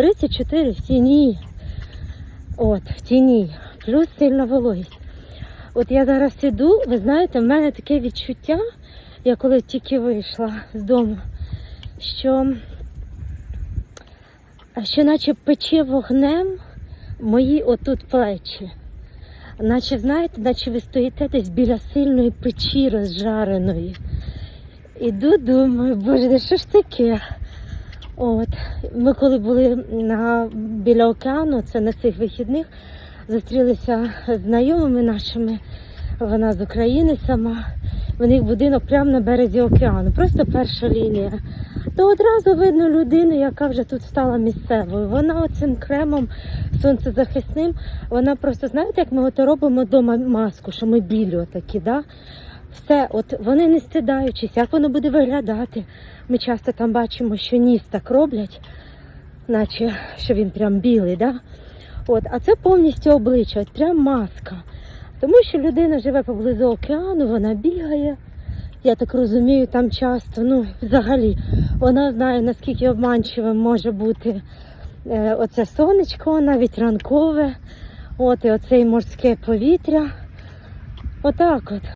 34 в тіні. От, в тіні. Плюс сильна вологість. От я зараз іду, ви знаєте, в мене таке відчуття, я коли тільки вийшла з дому, що, що наче пече вогнем мої отут плечі. Наче, знаєте, наче ви стоїте десь біля сильної печі розжареної. Іду, думаю, боже, да що ж таке? От. Ми коли були на, біля океану, це на цих вихідних, зустрілися з знайомими нашими, вона з України сама. У них будинок прямо на березі океану, просто перша лінія. То одразу видно людину, яка вже тут стала місцевою. Вона оцим кремом сонцезахисним, вона просто, знаєте, як ми от робимо вдома маску, що ми білі отакі, да? Все, от вони не стидаючись, як воно буде виглядати. Ми часто там бачимо, що ніс так роблять, наче що він прям білий, да? От, а це повністю обличчя, от прям маска. Тому що людина живе поблизу океану, вона бігає. Я так розумію, там часто, ну, взагалі, вона знає, наскільки обманчивим може бути е, оце сонечко, навіть ранкове, от і оце морське повітря. Отак от.